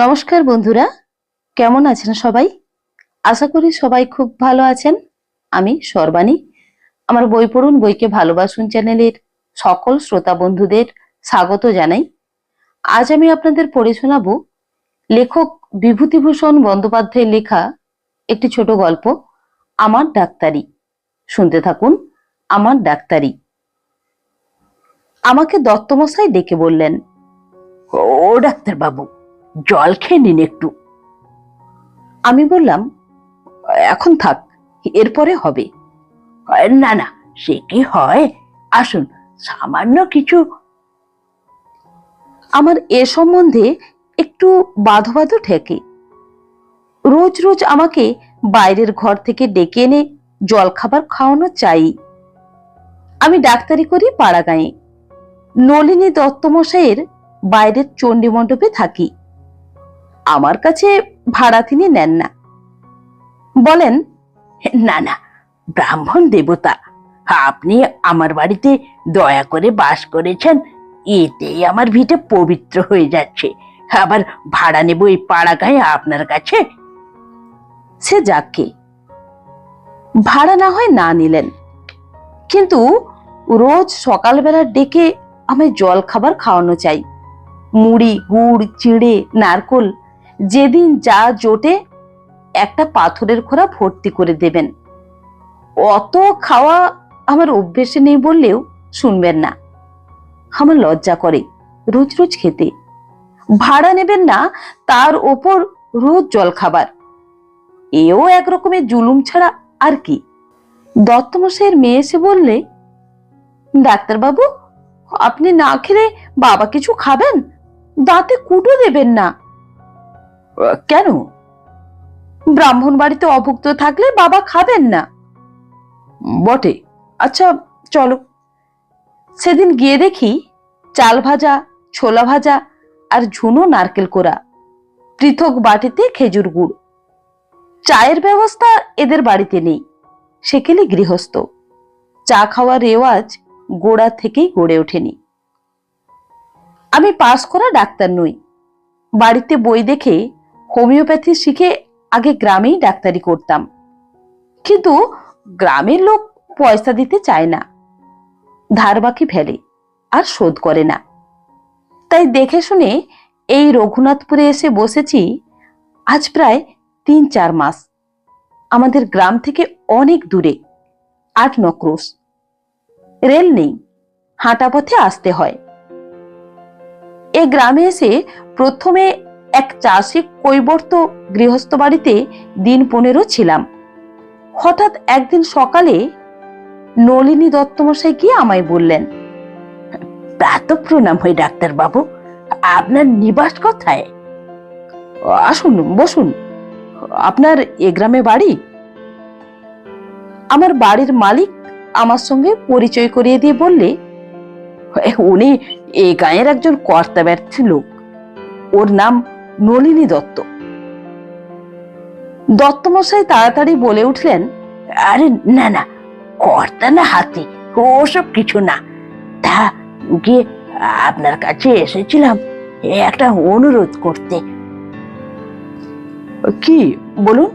নমস্কার বন্ধুরা, কেমন আছেন সবাই? আশা করি সবাই খুব ভালো আছেন। আমি সর্বাণী। আমার বই পড়ুন, বইকে ভালোবাসুন চ্যানেলের সকল শ্রোতা বন্ধুদের স্বাগত জানাই। আজ আমি আপনাদের পড়ে শোনাবো লেখক বিভূতিভূষণ বন্দ্যোপাধ্যায়ের লেখা একটি ছোট গল্প, আমার ডাক্তারি। শুনতে থাকুন, আমার ডাক্তারি। আমাকে দত্তমশাই ডেকে বললেন, ও ডাক্তার বাবু জল খেয়ে নিন একটু। আমি বললাম, এখন থাক, এরপরে হবে। না না, সে কি হয়? আসুন, সামান্য কিছু। আমার এ সম্বন্ধে একটু বাধো বাধো ঠেকে। রোজ রোজ আমাকে বাইরের ঘর থেকে ডেকে এনে জল খাবার খাওয়ানো চাই। আমি ডাক্তারি করি পাড়া গাঁয়ে নলিনী দত্তমশাইয়ের বাইরের চণ্ডী মণ্ডপে থাকি। আমার কাছে ভাড়া তিনি নেন না। বলেন, না না, ব্রাহ্মণ দেবতা, আপনি আমার বাড়িতে দয়া করে বাস করেছেন, এতেই আমার ভিটে পবিত্র হয়ে যাচ্ছে। আবার ভাড়া নেব এই পাড়া গায়ে আপনার কাছে? সে যাকে ভাড়া না হয় না নিলেন। কিন্তু রোজ সকালবেলা ডেকে আমায় জল খাবার খাওয়ানো চাই। মুড়ি, গুড়, চিড়ে, নারকোল যেদিন যা জোটে একটা পাথরের খোরা ভর্তি করে দেবেন। অত খাওয়া আমার অভ্যেসে নেই বললেও শুনবেন না। আমার লজ্জা করে রোজ রোজ খেতে। ভাড়া নেবেন না, তার ওপর রোজ জল খাবার এও এক রকমের জুলুম ছাড়া আর কি। দত্তমশাইয়ের মেয়ে এসে বললে, ডাক্তারবাবু, আপনি না খেলে বাবা কিছু খাবেন? দাঁতে কুটো দেবেন না। কেন? ব্রাহ্মণ বাড়িতে অভুক্ত থাকলে বাবা খাবেন না। বটে। আচ্ছা চলো। সেদিন গিয়ে দেখি চাল ভাজা, ছোলা ভাজা আর ঝুনো নারকেল কোড়া, পৃথক বাটিতে খেজুর গুড়। চায়ের ব্যবস্থা এদের বাড়িতে নেই, সেকেলে গৃহস্থ। চা খাওয়ার রেওয়াজ গোড়া থেকেই গড়ে ওঠেনি। আমি পাস করা ডাক্তার নই। বাড়িতে বই দেখে হোমিওপ্যাথি শিখে আগে গ্রামেই ডাক্তারি করতাম। কিন্তু গ্রামের লোক পয়সা দিতে চায় না। ধার বাকি ফেলে, আর শোধ করে না। তাই দেখে শুনে এই রঘুনাথপুরে এসে বসেছি আজ প্রায় তিন চার মাস। আমাদের গ্রাম থেকে অনেক দূরে, আট নক্রোশ। রেল নেই, হাঁটা পথে আসতে হয়। এ গ্রামে এসে প্রথমে এক চাষি কৈবর্ত গৃহস্থ বাড়িতে দিন পনেরো ছিলাম। হঠাৎ একদিন সকালে নলিনী দত্তমশাই গিয়ে আমায় বললেন প্রাত প্রণাম হয় ডাক্তার বাবু আপনার নিবাস কোথায়? আসুন বসুন আপনার এ গ্রামে বাড়ি? আমার বাড়ির মালিক আমার সঙ্গে পরিচয় করিয়ে দিয়ে বললে "এ, উনি এই গাঁয়ের একজন কর্তা ব্যর্থী লোক। ওর নাম নলিনী দত্ত। দত্তমশাই তাড়াতাড়ি বলে উঠলেন, আরে না না, কর্তা না হাতি, ওসব কিছু না। তা গিয়ে আপনার কাছে এসেছিলাম একটা অনুরোধ করতে। কি, বলুন?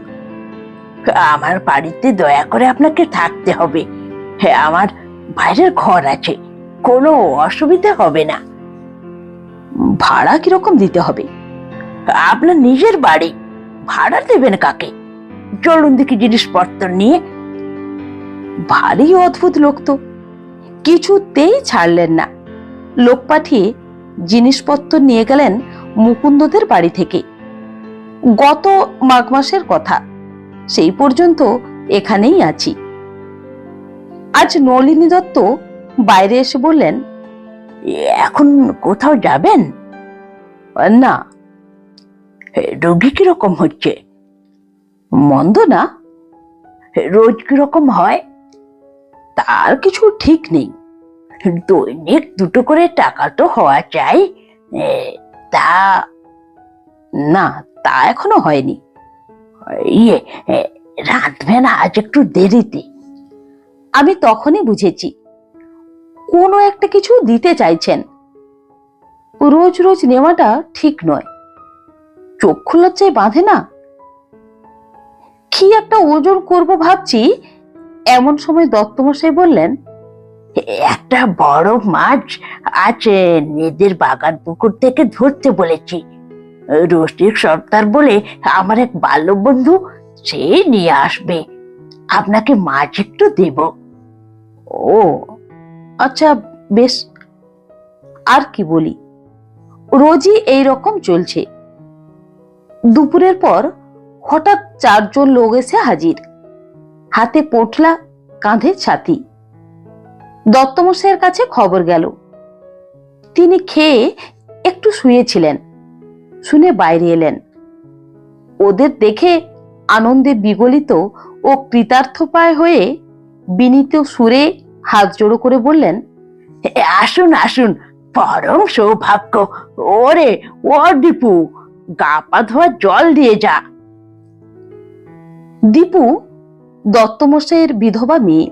আমার বাড়িতে দয়া করে আপনাকে থাকতে হবে। হ্যাঁ আমার বাইরের ঘর আছে, কোনো অসুবিধা হবে না। ভাড়া কীরকম দিতে হবে? আপনার নিজের বাড়ি ভাড়া দেবেন কাকে? চলুন দেখি জিনিসপত্র নিয়ে। ভারী অদ্ভুত লোক তো। কিছুতেই ছাড়লেন না। লোক পাঠিয়ে জিনিসপত্র নিয়ে গেলেন মুকুন্দদের বাড়ি থেকে। গত মাঘ মাসের কথা। সেই পর্যন্ত এখানেই আছি। আজ নলিনী দত্ত বাইরে এসে বললেন, এখন কোথাও যাবেন? না রোগী কীরকম হচ্ছে? মন্দ না? রোজ কীরকম হয়? তার কিছু ঠিক নেই। দৈনিক দুটো করে টাকা তো হওয়া চাই। তা না, তা এখনও হয়নি। ইয়ে রাঁধবেন আজ একটু দেরিতে। আমি তখনই বুঝেছি, কোনো একটা কিছু দিতে চাইছেন। রোজ রোজ নেওয়াটা ঠিক নয়। চক্ষু লজ্জায় বাঁধে না? কি একটা ওজন করব ভাবছি? এমন সময় দত্তমশাই বললেন একটা বড় মাছ আছে নেদের বাগান পুকুর থেকে ধরতে বলেছি। রসিক সর্দার বলে আমার এক বাল্য বন্ধু সে নিয়ে আসবে। আপনাকে মাছ একটু দেব। ও আচ্ছা বেশ। আর কি বলি? রোজই এই রকম চলছে। দুপুরের পর হঠাৎ চারজন লোক এসে হাজির। হাতে পোটলা কাঁধে ছাতি। দত্তমশাইয়ের কাছে খবর গেল। তিনি খেয়ে একটু শুয়েছিলেন, শুনে বাইরে এলেন। ওদের দেখে আনন্দে বিগলিত ও কৃতার্থপায় হয়ে বিনীত সুরে হাত জোড়ো করে বললেন আসুন আসুন, পরম সৌভাগ্য। ওরে, ও দীপু গা পা ধোয়া জল দিয়ে যা। দীপু দত্তমশাইয়ের বিধবা মেয়ে।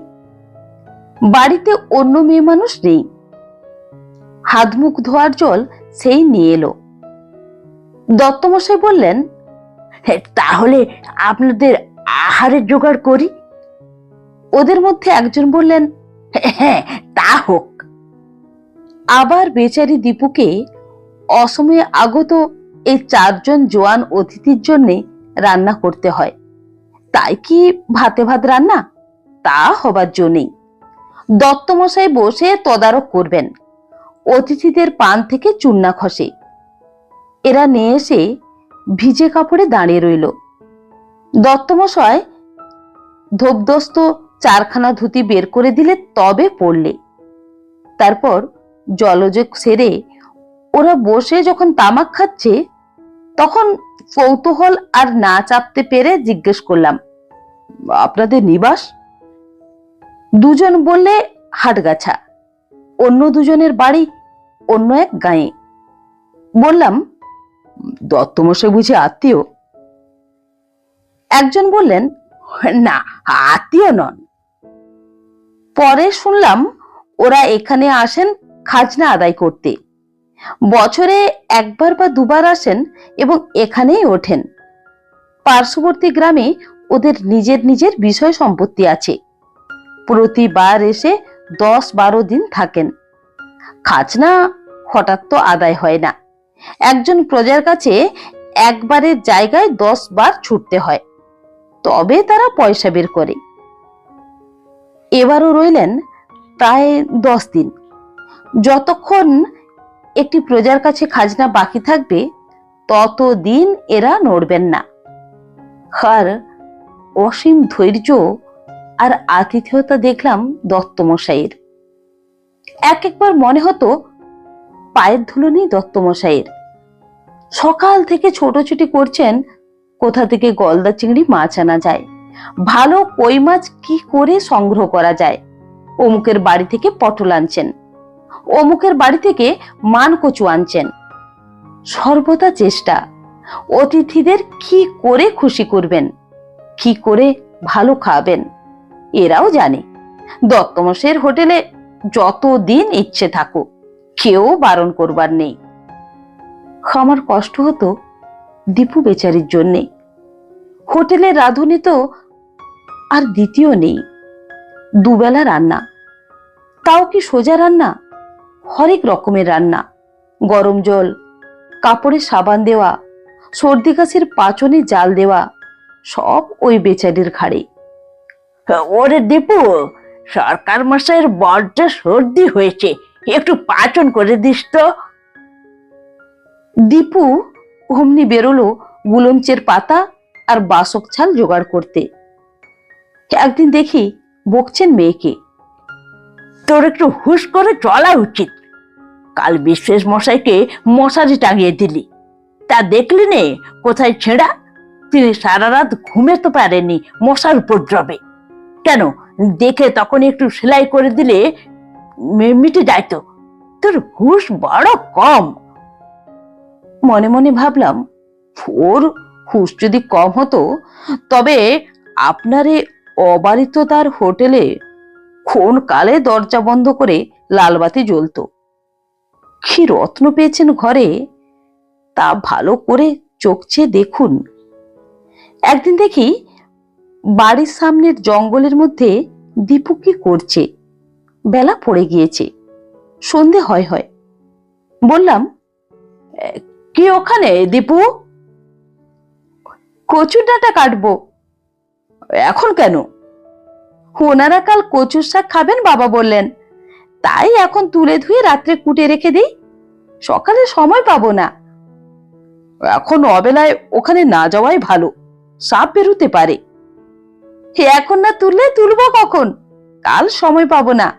বাড়িতে অন্য মেয়ে মানুষ নেই। হাত মুখ ধোয়ার জল সেই নিয়ে এলো। দত্তমশাই বললেন তাহলে আপনাদের আহারের জোগাড় করি? ওদের মধ্যে একজন বললেন হ্যাঁ তা হোক। আবার বেচারি দীপুকে অসময়ে আগত এই চারজন জোয়ান অতিথির জন্যে রান্না করতে হয়। তাই কি ভাতে ভাত রান্না? তা হবার জন্যই দত্তমশাই বসে তদারক করবেন। অতিথিদের পান থেকে চুন্না খসে। এরা নিয়ে এসে ভিজে কাপড়ে দাঁড়িয়ে রইল। দত্তমশাই ধোপদস্ত চারখানা ধুতি বের করে দিলে তবে পড়লে। তারপর জলযোগ সেরে ওরা বসে যখন তামাক খাচ্ছে, তখন কৌতূহল আর না চাপতে পেরে জিজ্ঞেস করলাম, আপনাদের নিবাস? দুজন বললে, হাটগাছা। অন্য দুজনের বাড়ি, অন্য এক গাঁয়ে। বললাম, দত্তমশাই বুঝি আত্মীয়? একজন বললেন, না, আত্মীয় নন। পরে শুনলাম, ওরা এখানে আসেন খাজনা আদায় করতে। বছরে একবার বা দুবার আসেন এবং এখানেই ওঠেন। পার্শ্ববর্তী গ্রামে ওদের নিজের নিজের বিষয় সম্পত্তি আছে। প্রতিবার এসে দশ বারো দিন থাকেন। খাজনা হঠাৎ তো আদায় হয় না। একজন প্রজার কাছে একবারের জায়গায় দশ বার ছুটতে হয়। তবে তারা পয়সা বের করে। এবারও রইলেন প্রায় দশ দিন। যতক্ষণ একটি প্রজার কাছে খাজনা বাকি থাকবে, ততদিন এরা নড়বেন না। আর অসীম ধৈর্য আর আতিথেয়তা দেখলাম দত্তমশাইয়ের। এক একবার মনে হতো, পায়ের ধুলো নেই দত্তমশাইয়ের। সকাল থেকে ছোটাছুটি করছেন, কোথা থেকে গলদা চিংড়ি মাছ আনা যায়? ভালো কই মাছ কি করে সংগ্রহ করা যায়? অমুকের বাড়ি থেকে পটল আনছেন। অমুকের বাড়ি থেকে মান কচু আনছেন। সর্বদা চেষ্টা, অতিথিদের কি করে খুশি করবেন, কি করে ভালো খাবেন, এরাও জানে। দত্তমশের হোটেলে যত দিন ইচ্ছে থাকুক, কেউ বারণ করবার নেই। আমার কষ্ট হতো দীপু বেচারির জন্যে। হোটেলের রাঁধুনি তো আর দ্বিতীয় নেই। দুবেলা রান্না। তাও কি সোজা রান্না? হরেক রকমের রান্না। গরম জল, কাপড়ে সাবান দেওয়া, সর্দি কাশির পাচনে জাল দেওয়া, সব ওই বেচারির ঘাড়ে। ওরে দীপু, সরকার মশাইয়ের বড্ড সর্দি হয়েছে, একটু পাচন করে দিস তো। দীপু অমনি বেরোলো গুলঞ্চের পাতা আর বাসক ছাল জোগাড় করতে। একদিন দেখি বকছেন মেয়েকে। তোর একটু হুশ করে চলা উচিত। কাল বিশ্বেষ মশাইকে মশারি টাঙিয়ে দিলি। তা দেখলি নে, কোথায় ছেঁড়া? তিনি সারা রাত ঘুমেতে পারেনি মশার উপদ্রবে। কেন? দেখে তখন একটু সেলাই করে দিলে মিটে যাইতো তোর হুশ বড় কম। মনে মনে ভাবলাম ওর হুশ যদি কম হতো, তবে আপনার এ অবারিততার হোটেলে কোন কালে দরজা বন্ধ করে লালবাতি জ্বলতো। কি রত্ন পেয়েছেন ঘরে তা ভালো করে চোখছে দেখুন। একদিন দেখি বাড়ির সামনের জঙ্গলের মধ্যে দীপু কি করছে। বেলা পড়ে গিয়েছে সন্ধে হয় হয়। বললাম "এ, কি ওখানে দীপু? কচুর ডাঁটা কাটবো। এখন কেন? ওনারা কাল কচুর শাক খাবেন বাবা বললেন। তাই এখন তুলে ধুয়ে রাত্রে কুটে রেখে দিই। সকালে সময় পাবো না। এখন অবেলায় ওখানে না যাওয়াই ভালো। সাপ বেরোতে পারে। এখন না তুললে তুলবো কখন? কাল সময় পাবো না।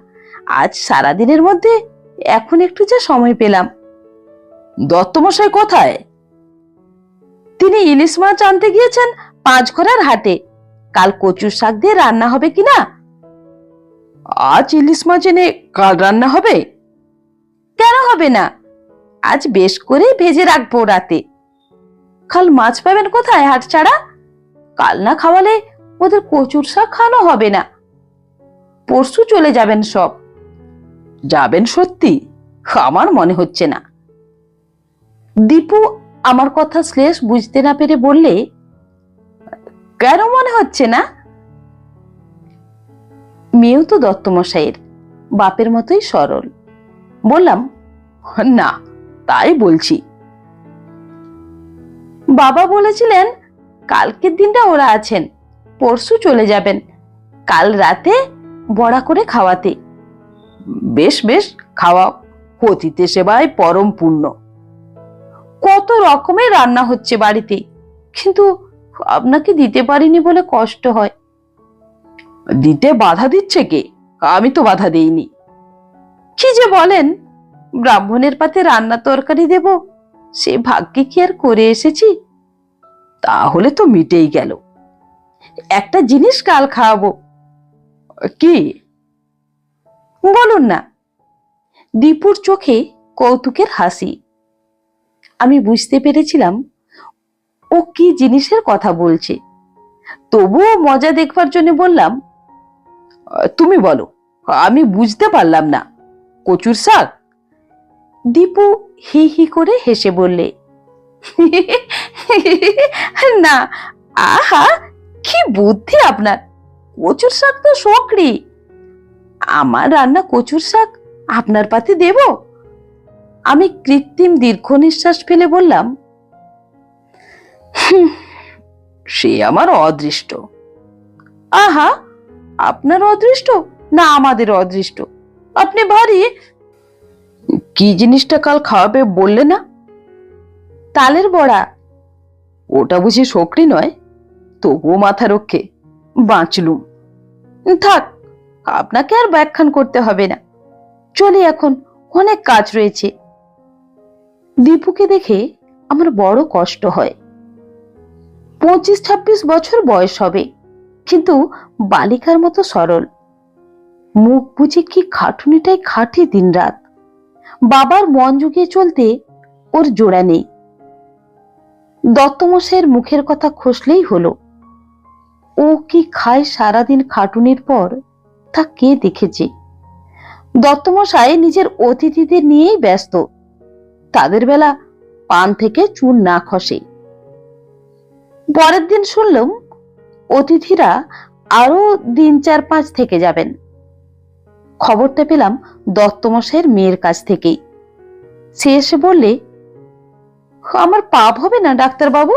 আজ সারাদিনের মধ্যে এখন একটু যা সময় পেলাম। দত্তমশাই কোথায়? তিনি ইলিশ মাছ আনতে গিয়েছেন পাঁচঘোড়ার হাটে। কাল কচুর শাক দিয়ে রান্না হবে কিনা আজ ইলিশ মাছ এনে কাল রান্না হবে? কেন হবে না? আজ বেশ করে ভেজে রাখব রাতে। কাল মাছ পাবেন কোথায় হাট ছাড়া? কাল না খাওয়ালে ওদের কচুর শাক খাওয়ানো হবে না। পরশু চলে যাবেন সব। যাবেন সত্যি, আমার মনে হচ্ছে না। দীপু আমার কথা শ্লেষ বুঝতে না পেরে বললে, কেন মনে হচ্ছে না? মেয়েও তো দত্তমশাইয়ের। বাপের মতোই সরল। বললাম, না, তাই বলছি। বাবা বলেছিলেন, কালকের দিনটা ওরা আছেন, পরশু চলে যাবেন, কাল রাতে বড়া করে খাওয়াতে। বেশ বেশ খাওয়া অতিথি সেবায় পরম পুণ্য কত রকমের রান্না হচ্ছে বাড়িতে, কিন্তু আপনাকে দিতে পারিনি বলে কষ্ট হয়। দিতে বাধা দিচ্ছে কে? আমি তো বাধা দেইনি। কি যে বলেন? ব্রাহ্মণের পাতে রান্না তরকারি দেব সে ভাগ্যে কি আর করে এসেছি? তাহলে তো মিটেই গেল। একটা জিনিস কাল খাওয়াবো। কি? বলুন না। দীপুর চোখে কৌতুকের হাসি। আমি বুঝতে পেরেছিলাম ও কি জিনিসের কথা বলছে। তবুও মজা দেখবার জন্য বললাম "আহ, তুমি বলো, আমি বুঝতে পারলাম না। কচুর শাক? দীপু হি হি করে হেসে বললে, না, আহা, কি বুদ্ধি আপনার। কচুর শাক তো শকরি। আমার রান্না কচুর শাক, আপনার পাতে দেব? আমি কৃত্রিম দীর্ঘ নিঃশ্বাস ফেলে বললাম সে আমার অদৃষ্ট। আহা আপনার অদৃষ্ট? না আমাদের অদৃষ্ট। আপনি ভারী। কি জিনিসটা কাল খাওয়াবে বললে না? তালের বড়া। ওটা বুঝি শকরি নয়? তবুও মাথা রক্ষে। বাঁচলুম। থাক, আপনাকে আর ব্যাখ্যান করতে হবে না। চলি এখন, অনেক কাজ রয়েছে। দীপুকে দেখে আমার বড় কষ্ট হয়। পঁচিশ ছাব্বিশ বছর বয়স হবে। কিন্তু বালিকার মতো সরল। মুখ বুঝে কি খাটুনিটাই খাটে দিনরাত। বাবার মন জুগিয়ে চলতে ওর জোড়া নেই। দত্তমশাইয়ের মুখের কথা খসলেই হলো। ও কি খায় সারাদিন খাটুনির পর, তা কে দেখেছে? দত্তমশাই নিজের অতিথিদের নিয়েই ব্যস্ত। তাদের বেলা পান থেকে চুন না খসে। পরের দিন শুনলাম অতিথিরা আরও দিন চার পাঁচ থেকে যাবেন। খবরটা পেলাম দত্তমশাইয়ের মেয়ের কাছ থেকেই। সে এসে বললে, আমার পাপ হবে না, ডাক্তারবাবু?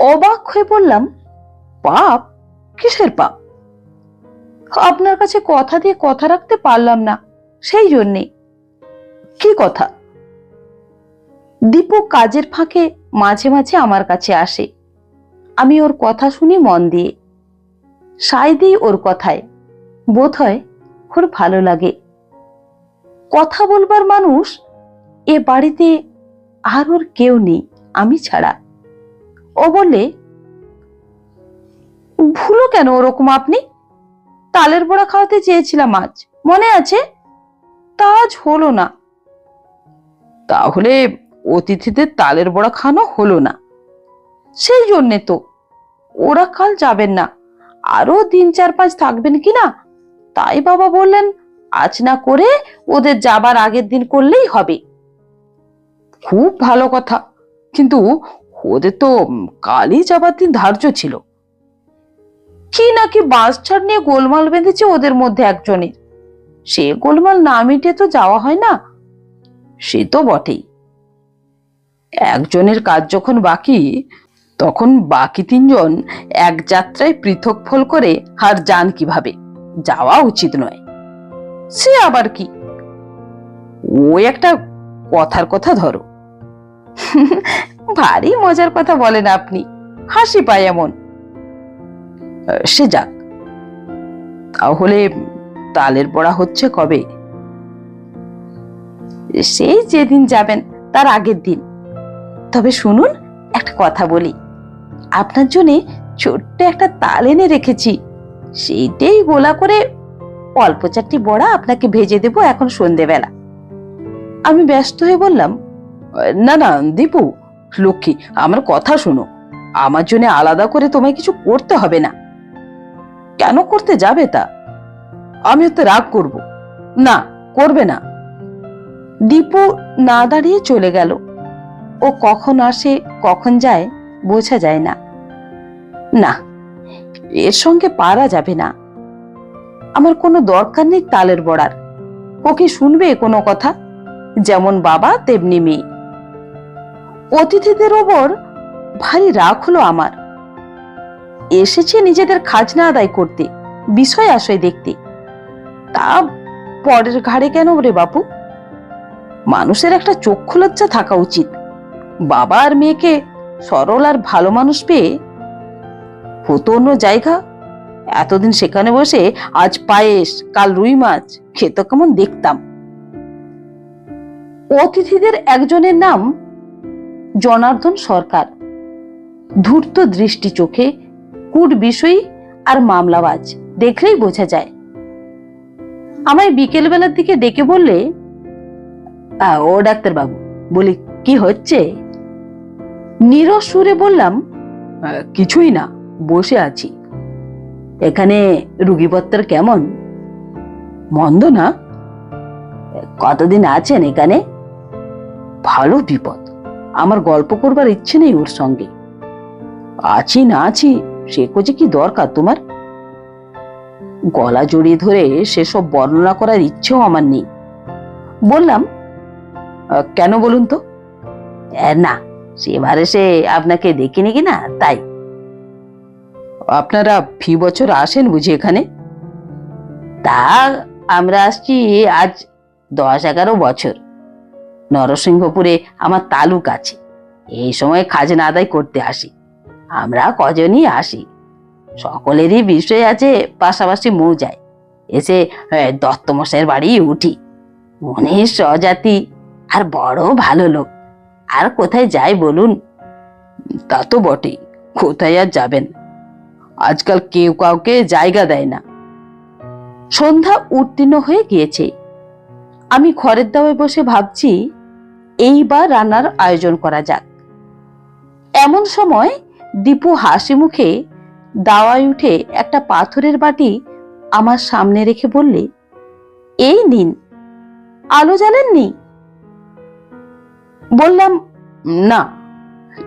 অবাক হয়ে বললাম, পাপ? কিসের পাপ? আপনার কাছে কথা দিয়ে কথা রাখতে পারলাম না, সেই জন্যে। কি কথা? দীপু কাজের ফাঁকে মাঝে মাঝে আমার কাছে আসে। আমি ওর কথা শুনি মন দিয়ে। সায় দিই ওর কথায় বোধ হয় ওর ভালো লাগে। কথা বলবার মানুষ এ বাড়িতে আর ওর কেউ নেই, আমি ছাড়া। ও বলে ভুলো কেন ওরকম আপনি? তালের বড়া খাওয়াতে চেয়েছিলাম আজ, মনে আছে? তা আজ হলো না। তাহলে অতিথিদের তালের বড়া খাওয়ানো হলো না। সেই জন্যে তো। ওরা কাল যাবেন না। আরও দিন চার পাঁচ থাকবেন কিনা তাই বাবা বললেন, আজ না করে ওদের যাবার আগের দিন করলেই হবে। খুব ভালো কথা। কিন্তু ওদের তো কালই যাবার দিন ধার্য ছিল। কি নাকি বাস ছাড় নিয়ে গোলমাল বেঁধেছে ওদের মধ্যে একজনের। সে গোলমাল না মিটে তো যাওয়া হয় না। সে তো বটেই। একজনের কাজ যখন বাকি তখন বাকি তিনজন এক যাত্রায় পৃথক ফল করে আর যান কীভাবে? যাওয়া উচিত নয়। সে আবার কি? ও একটা কথার কথা ধরো। ভারী মজার কথা বলেন আপনি। হাসি পায় এমন। সে যাক। তাহলে তালের পড়া হচ্ছে কবে? সেই যেদিন যাবেন, তার আগের দিন। তবে শুনুন, একটা কথা বলি। আপনার জন্য ছোট্ট একটা তাল এনে রেখেছি। সেইটাই গোলা করে অল্প চারটি বড়া আপনাকে ভেজে দেবো এখন সন্ধেবেলা। আমি ব্যস্ত হয়ে বললাম, না না, দীপু, লক্ষ্মী, আমার কথা শোনো। আমার জন্য আলাদা করে তোমায় কিছু করতে হবে না। কেন করতে যাবে তা? আমি তো রাগ করব। না, করবে না। দীপু না দাঁড়িয়ে চলে গেল। ও কখন আসে, কখন যায়, বোঝা যায় না। না, এর সঙ্গে পারা যাবে না। আমার কোনো দরকার নেই তালের বড়ার। ও কি শুনবে কোনো কথা? যেমন বাবা, তেমনি মেয়ে। অতিথিদের ওপর ভারী রাগ হলো আমার। এসেছে নিজেদের খাজনা আদায় করতে, বিষয় আশয় দেখতে। তা পরের ঘাড়ে কেন রে বাপু? মানুষের একটা চক্ষু লজ্জা থাকা উচিত। বাবা আর মেয়েকে সরল আর ভালো মানুষ পেয়ে হতো অন্য জায়গা? এতদিন সেখানে বসে আজ পায়েস কাল রুই মাছ খেত কেমন দেখতাম। অতিথিদের একজনের নাম জনার্দন সরকার। ধূর্ত দৃষ্টি চোখে কুট বিষয়ী আর মামলাবাজ দেখলেই বোঝা যায়। আমায় বিকেল বেলার দিকে ডেকে বললে "আ, ও ডাক্তার বাবু বলি কি হচ্ছে? নীরস সুরে বললাম কিছুই না। বসে আছি। এখানে রুগীপত্তর কেমন? মন্দ না? কতদিন আছেন এখানে? ভালো বিপদ। আমার গল্প করবার ইচ্ছে নেই ওর সঙ্গে। আছি না আছি, সে কোচে কি দরকার তোমার? গলা জড়িয়ে ধরে সেসব বর্ণনা করার ইচ্ছেও আমার নেই। বললাম কেন বলুন তো? না, সেবারে সে আপনাকে দেখিনি কিনা, তাই। আপনারা ফি বছর আসেন বুঝি এখানে? তা আমরা আসছি আজ দশ এগারো বছর। নরসিংহপুরে আমার তালুক আছে। এই সময় খাজনা আদায় করতে আসি। আমরা কজনই আসি। সকলেরই বিষয় আছে, পাশাপাশি মৌজায় এসে দত্তমশাইয়ের বাড়ি উঠি। উনি স্বজাতি আর বড় ভালো লোক। আর কোথায় যাই বলুন? তা তো বটেই। কোথায় আর যাবেন? আজকাল কেউ কাউকে জায়গা দেয় না। সন্ধ্যা উত্তীর্ণ হয়ে গিয়েছে। আমি ঘরের দাওয়ায় বসে ভাবছি, এইবার রান্নার আয়োজন করা যাক। এমন সময় দীপু হাসি মুখে দাওয়ায় উঠে একটা পাথরের বাটি আমার সামনে রেখে বললে, এই নিন। আলো জ্বালেননি? বললাম, না।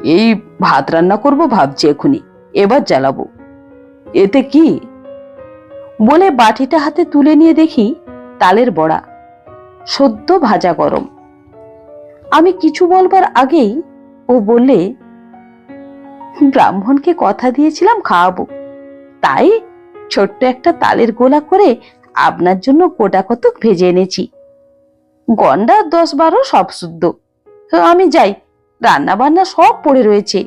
এই ভাত রান্না করব, ভাবছি এখনই এবার জ্বালাবো। এতে কি? বলে বাটিটা হাতে তুলে নিয়ে দেখি তালের বড়া, সদ্য ভাজা গরম। আমি কিছু বলবার আগেই ও বললে, ব্রাহ্মণকে কথা দিয়েছিলাম খাওয়াবো। তাই ছোট্ট একটা তালের গোলা করে আপনার জন্য গোটা কতক ভেজে এনেছি। গন্ডা দশ বারো সব শুদ্ধ। আমি যাই রান্না বান্না সব পড়ে রয়েছে।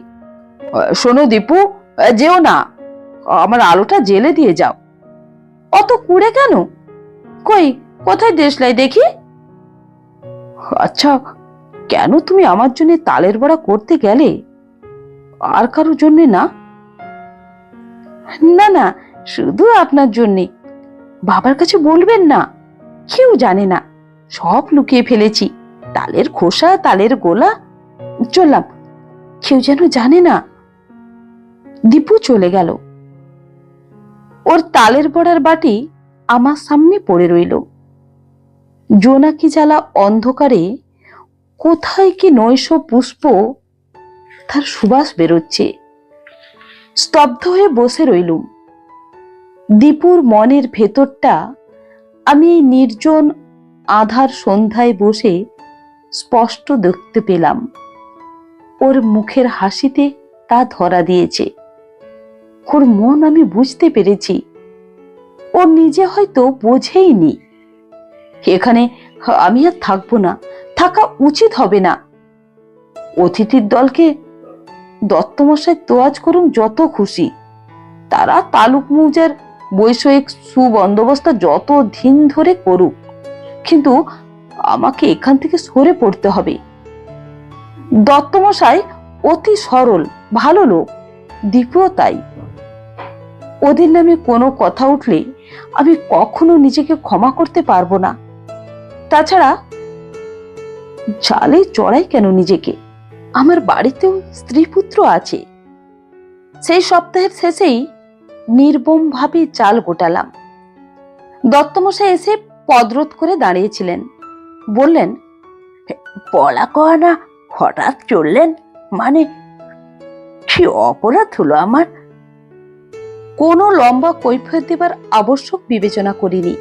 শোনো দীপু যেও না। আমার আলোটা জেলে দিয়ে যাও। অত কুড়ে কেন? কই, কোথায় দেশলাই দেখি? আচ্ছা কেন তুমি আমার জন্য তালের বড়া করতে গেলে? আর কারোর জন্য না? না না, শুধু আপনার জন্যে। বাবার কাছে বলবেন না। কেউ জানে না। সব লুকিয়ে ফেলেছি। তালের খোসা, তালের গোলা। চললাম। কেউ যেন জানে না। দীপু চলে গেল। ওর তালের বড়ার বাটি আমার সামনে পড়ে রইল। জোনাকি জ্বালা অন্ধকারে কোথায় কি নৈশ পুষ্প তার সুবাস বেরোচ্ছে। স্তব্ধ হয়ে বসে রইলুম। দীপুর মনের ভেতরটা আমি এই নির্জন আধার সন্ধ্যায় বসে স্পষ্ট দেখতে পেলাম। ওর মুখের হাসিতে তা ধরা দিয়েছে। ওর মন আমি বুঝতে পেরেছি। ও নিজে হয়তো বোঝেইনি। এখানে আমি আর থাকব না, থাকা উচিত হবে না। অতিথির দলকে দত্তমশাই তোয়াজ করুন যত খুশি। তারা তালুক মৌজার বৈষয়িক সুবন্দোবস্ত যত দিন ধরে করুক, কিন্তু আমাকে এখান থেকে সরে পড়তে হবে। দত্তমশাই অতি সরল, ভালো লোক দীপুও তাই। ওদের নামে কোনো কথা উঠলে আমি কখনো নিজেকে ক্ষমা করতে পারব না। তাছাড়া জালে চড়াই কেন নিজেকে? আমার বাড়িতেও স্ত্রী পুত্র আছে। সেই সপ্তাহের শেষেই নির্বম ভাবে চাল গোটালাম। দত্তমশাই এসে পদরোধ করে দাঁড়িয়েছিলেন। বললেন পলা কয়ানা হঠাৎ চললেন? মানে কি অপরাধ হলো আমার? কোনো লম্বা কৈফিয়ত দেবার আবশ্যক বিবেচনা করিনি।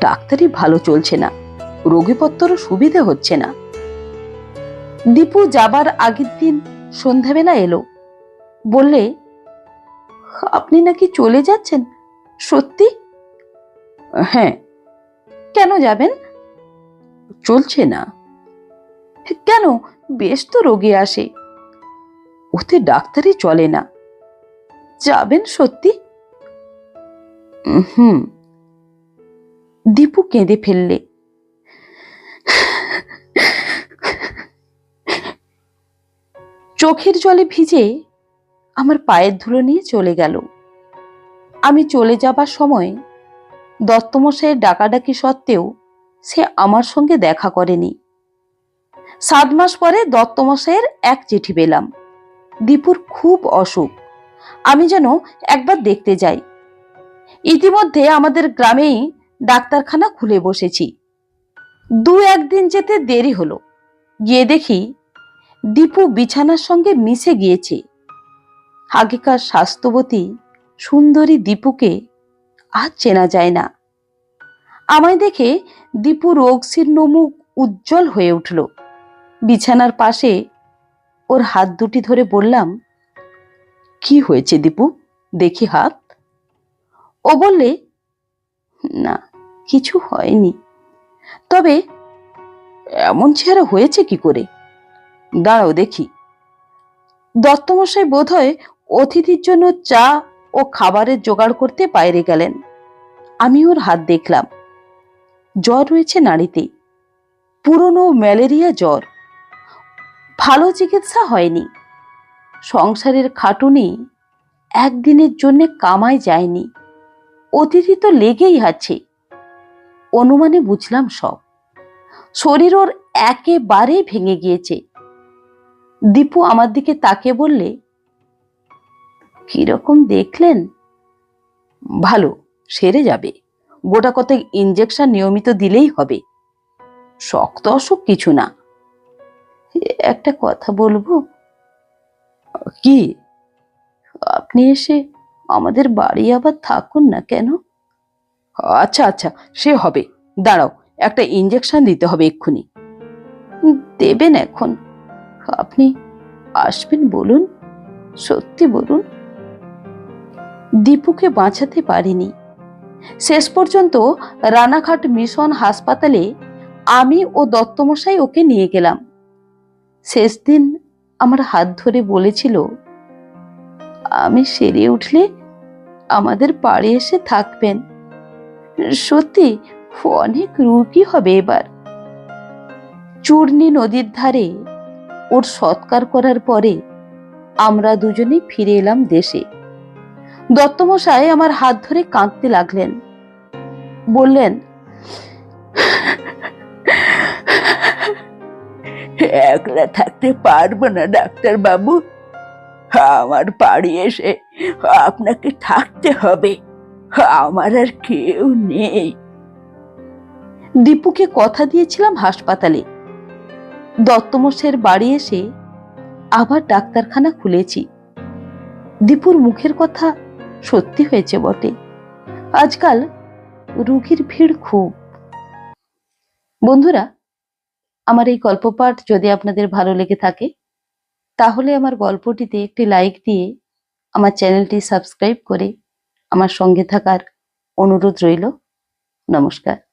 ডাক্তারি ভালো চলছে না রোগীপত্রও সুবিধে হচ্ছে না। দীপু যাবার আগের দিন সন্ধ্যাবেলা এলো, বললে, আপনি নাকি চলে যাচ্ছেন? সত্যি? হ্যাঁ। কেন যাবেন? চলছে না। কেন? বেশ তো রোগী আসে। ওতে ডাক্তারই চলে না। যাবেন সত্যি? হুম। দীপু কেঁদে ফেললে। চোখের জলে ভিজে আমার পায়ের ধুলো নিয়ে চলে গেল। আমি চলে যাবার সময় দত্তমশাইয়ের ডাকাডাকি সত্ত্বেও সে আমার সঙ্গে দেখা করেনি। সাত মাস পরে দত্তমশাইয়ের এক চিঠি পেলাম। দীপুর খুব অসুখ। আমি যেন একবার দেখতে যাই। ইতিমধ্যে আমাদের গ্রামেই ডাক্তারখানা খুলে বসেছি। দু একদিন যেতে দেরি হলো। গিয়ে দেখি দীপু বিছানার সঙ্গে মিশে গিয়েছে। আগেকার স্বাস্থ্যবতী সুন্দরী দীপুকে আর চেনা যায় না। আমায় দেখে দীপু রোগশীর্ণ মুখ উজ্জ্বল হয়ে উঠল। বিছানার পাশে ওর হাত দুটি ধরে বললাম কি হয়েছে দীপু? দেখি হাত। ও বললে, না, কিছু হয়নি। তবে এমন চেহারা হয়েছে কি করে? দাঁড়াও দেখি। দত্তমশাই বোধহয় অতিথির জন্য চা ও খাবারের জোগাড় করতে বাইরে গেলেন। আমি ওর হাত দেখলাম। জ্বর রয়েছে নাড়িতে। পুরনো ম্যালেরিয়া জ্বর। ভালো চিকিৎসা হয়নি। সংসারের খাটুনি একদিনের জন্য কামাই যায়নি। অতিথি তো লেগেই আছে। অনুমানে বুঝলাম সব। শরীর ওর একেবারে ভেঙে গিয়েছে। দীপু আমার দিকে তাকে বললে, কীরকম দেখলেন? ভালো, সেরে যাবে। গোটা কতক ইঞ্জেকশন নিয়মিত দিলেই হবে। শক্ত অসুখ কিছু না। একটা কথা বলব? কি? আপনি এসে আমাদের বাড়ি আবার থাকুন না কেন? আচ্ছা আচ্ছা সে হবে। দাঁড়াও, একটা ইঞ্জেকশন দিতে হবে এক্ষুনি। দেবেন এখন। আপনি আসবেন বলুন। সত্যি বলুন। দীপুকে বাঁচাতে পারিনি। শেষ পর্যন্ত রানাঘাট মিশন হাসপাতালে আমি ও দত্তমশাই ওকে নিয়ে গেলাম। শেষ দিন আমার হাত ধরে বলেছিল, আমি সেরে উঠলে আমাদের পাড়ে এসে থাকবেন। সত্যি অনেক রুগী হবে এবার। চূর্ণী নদীর ধারে ওর সৎকার করার পরে আমরা দুজনেই ফিরে এলাম দেশে। দত্তমশাই আমার হাত ধরে কাঁদতে লাগলেন। বললেন একলা থাকতে পারব না ডাক্তার বাবু আমার বাড়ি এসে আপনাকে থাকতে হবে। আমার আর কেউ নেই। দীপুকে কথা দিয়েছিলাম হাসপাতালে। দত্তমশের বাড়ি এসে আবার ডাক্তারখানা খুলেছি। দীপুর মুখের কথা সত্যি হয়েছে বটে। আজকাল রুগীর ভিড় খুব। বন্ধুরা আমার এই গল্প পাঠ যদি আপনাদের ভালো লেগে থাকে, তাহলে আমার গল্পটিতে একটি লাইক দিয়ে আমার চ্যানেলটি সাবস্ক্রাইব করে আমার সঙ্গে থাকার অনুরোধ রইল। নমস্কার।